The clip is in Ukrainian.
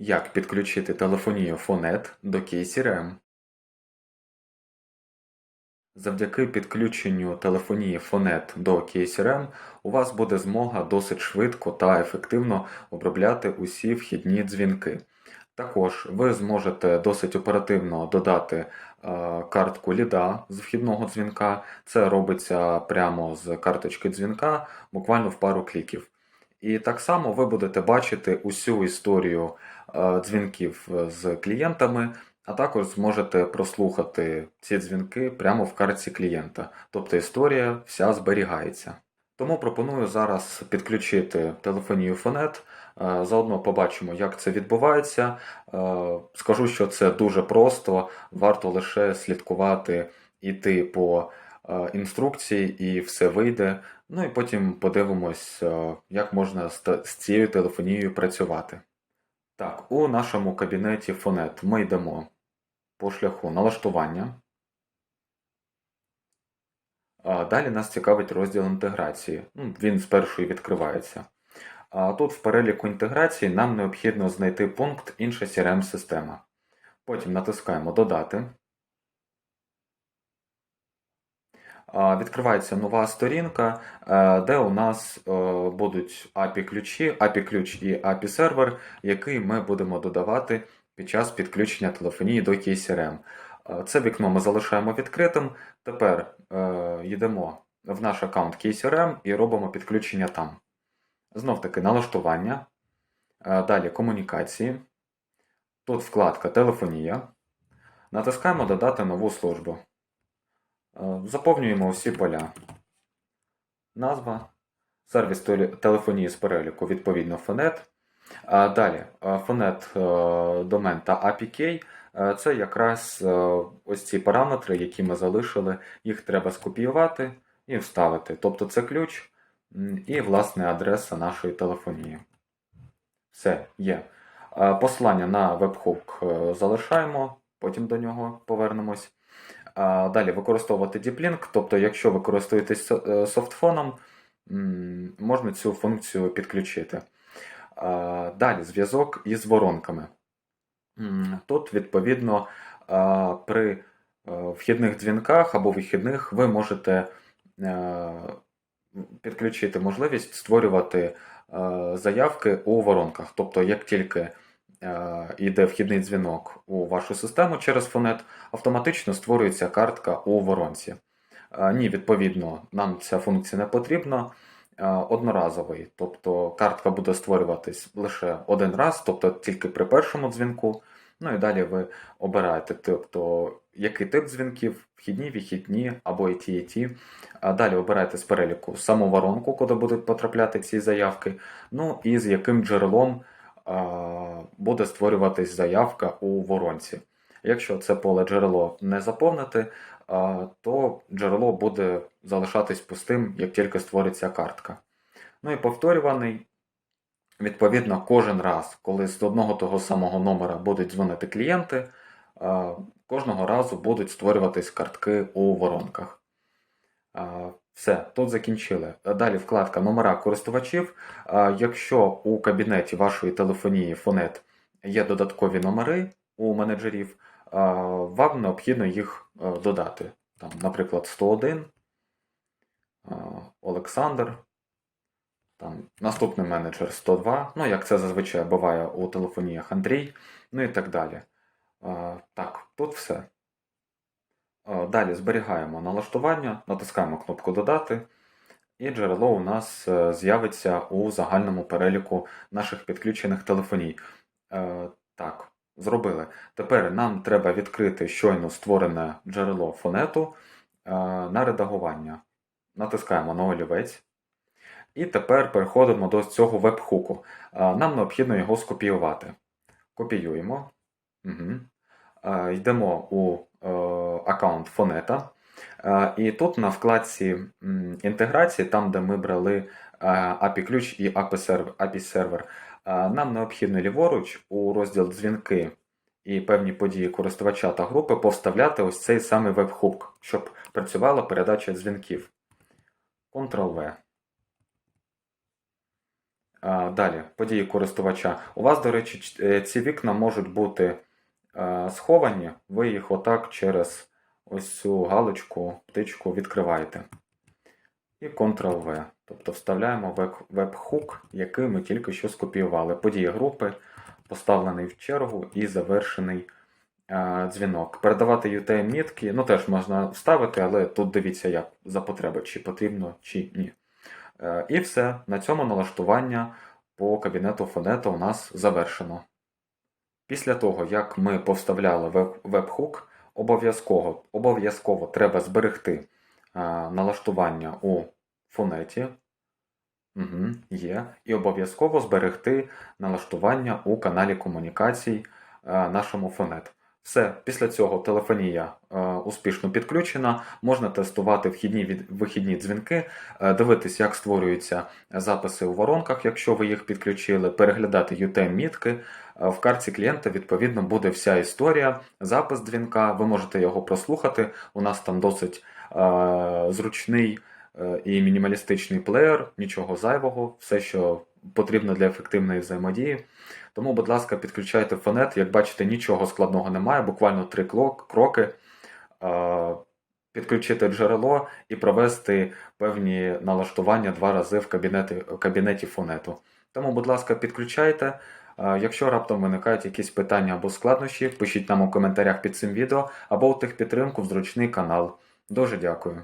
Як підключити телефонію Phonet до KCRM? Завдяки підключенню телефонії Phonet до KCRM у вас буде змога досить швидко та ефективно обробляти усі вхідні дзвінки. Також ви зможете досить оперативно додати е, картку ліда з вхідного дзвінка. Це робиться прямо з карточки дзвінка, буквально в пару кліків. І так само ви будете бачити усю історію дзвінків з клієнтами, а також зможете прослухати ці дзвінки прямо в картці клієнта. Тобто історія вся зберігається. Тому пропоную зараз підключити телефонію Phonet. Е, Заодно побачимо, як це відбувається. Е, Скажу, що це дуже просто, варто лише слідкувати, іти по е, інструкції, і все вийде. Ну і потім подивимось, е, як можна з цією телефонією працювати. Так, у нашому кабінеті фонет ми йдемо по шляху налаштування. Далі нас цікавить розділ інтеграції. Ну, Він спершу і відкривається. А тут в переліку інтеграції нам необхідно знайти пункт інша CRM-система. Потім натискаємо Додати. А, Відкривається нова сторінка, е, де у нас е, будуть API-ключі, API-ключ і API-сервер, який ми будемо додавати під час підключення телефонії до KCRM. Е, Це вікно ми залишаємо відкритим. Тепер йдемо в наш аккаунт KCRM і робимо підключення там. Знов таки налаштування. Далі комунікації. Тут вкладка Телефонія. Натискаємо Додати нову службу. Е, Заповнюємо усі поля. Назва. Сервіс телефонії з переліку, відповідно, Phonet. А Далі, е, е, домен та APK. Е, Це якраз е, ось ці параметри, які ми залишили, їх треба скопіювати і вставити. Тобто це ключ і, власне, адреса нашої телефонії. Все, є. Е, Посилання на вебхук е, залишаємо, потім до нього повернемось. Далі використовувати DeepLink, тобто, якщо ви користуєтесь е, софтфоном, можна цю функцію підключити. Далі зв'язок із воронками. Тут, відповідно, при е, вхідних дзвінках або вихідних ви можете е, підключити можливість створювати заявки у воронках. Тобто, як тільки йде вхідний дзвінок у вашу систему через Phonet, автоматично створюється картка у воронці. Е, Ні, відповідно, нам ця функція не потрібна. Е, Одноразовий, тобто картка буде створюватись лише один раз, тобто тільки при першому дзвінку. Ну і далі ви обираєте, тобто, який тип дзвінків, вхідні, вихідні або і ті, і ті. Далі обираєте з переліку саму воронку, куди будуть потрапляти ці заявки. Ну і з яким джерелом буде створюватись заявка у воронці. Якщо це поле джерело не заповнити, то джерело буде залишатись пустим, як тільки створиться картка. Ну і повторюваний, відповідно, кожен раз, коли з одного того самого номера будуть дзвонити клієнти, кожного разу будуть створюватись картки у воронках. Все, тут закінчили. Далі вкладка номера користувачів. Якщо у кабінеті вашої телефонії Phonet є додаткові номери у менеджерів, вам необхідно їх е, додати. Там, наприклад, 101, Олександр, там, наступний менеджер 102, ну, як це зазвичай буває у телефоніях Андрій, ну і так далі. Так, тут все. Е, Далі зберігаємо налаштування, натискаємо кнопку Додати, і джерело у нас е, з'явиться у загальному переліку наших підключених телефоній. Е, Так, зробили. Тепер нам треба відкрити щойно створене джерело фонету на редагування. Натискаємо на олівець. І тепер переходимо до цього веб-хуку. Нам необхідно його скопіювати. Копіюємо. Угу. Йдемо у аккаунт Фонета. Е, І тут на вкладці інтеграції, там, де ми брали е, API-ключ і API-сервер, API-сервер, е, нам необхідно ліворуч у розділ дзвінки і певні події користувача та групи повставляти ось цей самий веб-хук, щоб працювала передача дзвінків. Ctrl-V. Далі, події користувача. У вас, до речі, е, ці вікна можуть бути е, сховані, ви їх отак через ось цю галочку, птичку відкриваєте. І Ctrl-V. Тобто вставляємо веб- веб-хук, який ми тільки що скопіювали. Події групи, поставлений в чергу і завершений е, дзвінок. Передавати UTM-мітки, ну теж можна вставити, але тут дивіться, як за потреби, чи потрібно, чи ні. Е, І все, на цьому налаштування по кабінету Фонета у нас завершено. Після того, як ми повставляли веб- веб-хук, обов'язково, обов'язково треба зберегти е, налаштування у фонеті. Угу, є. І обов'язково зберегти налаштування у каналі комунікацій е, нашому фонет. Все, після цього телефонія е, успішно підключена. Можна тестувати вхідні від вихідні дзвінки, е, дивитись, як створюються записи у воронках, якщо ви їх підключили, переглядати UTM-мітки. Е, В карті клієнта, відповідно, буде вся історія, запис дзвінка. Ви можете його прослухати. У нас там досить е, зручний е, і мінімалістичний плеєр, нічого зайвого, все, що потрібно для ефективної взаємодії. Тому, будь ласка, підключайте фонет. Як бачите, нічого складного немає, буквально три кроки. Е, Підключити джерело і провести певні налаштування два рази в кабінеті, в кабінеті фонету. Тому, будь ласка, підключайте. Е, Якщо раптом виникають якісь питання або складнощі, пишіть нам у коментарях під цим відео або у техпідтримку в зручний канал. Дуже дякую.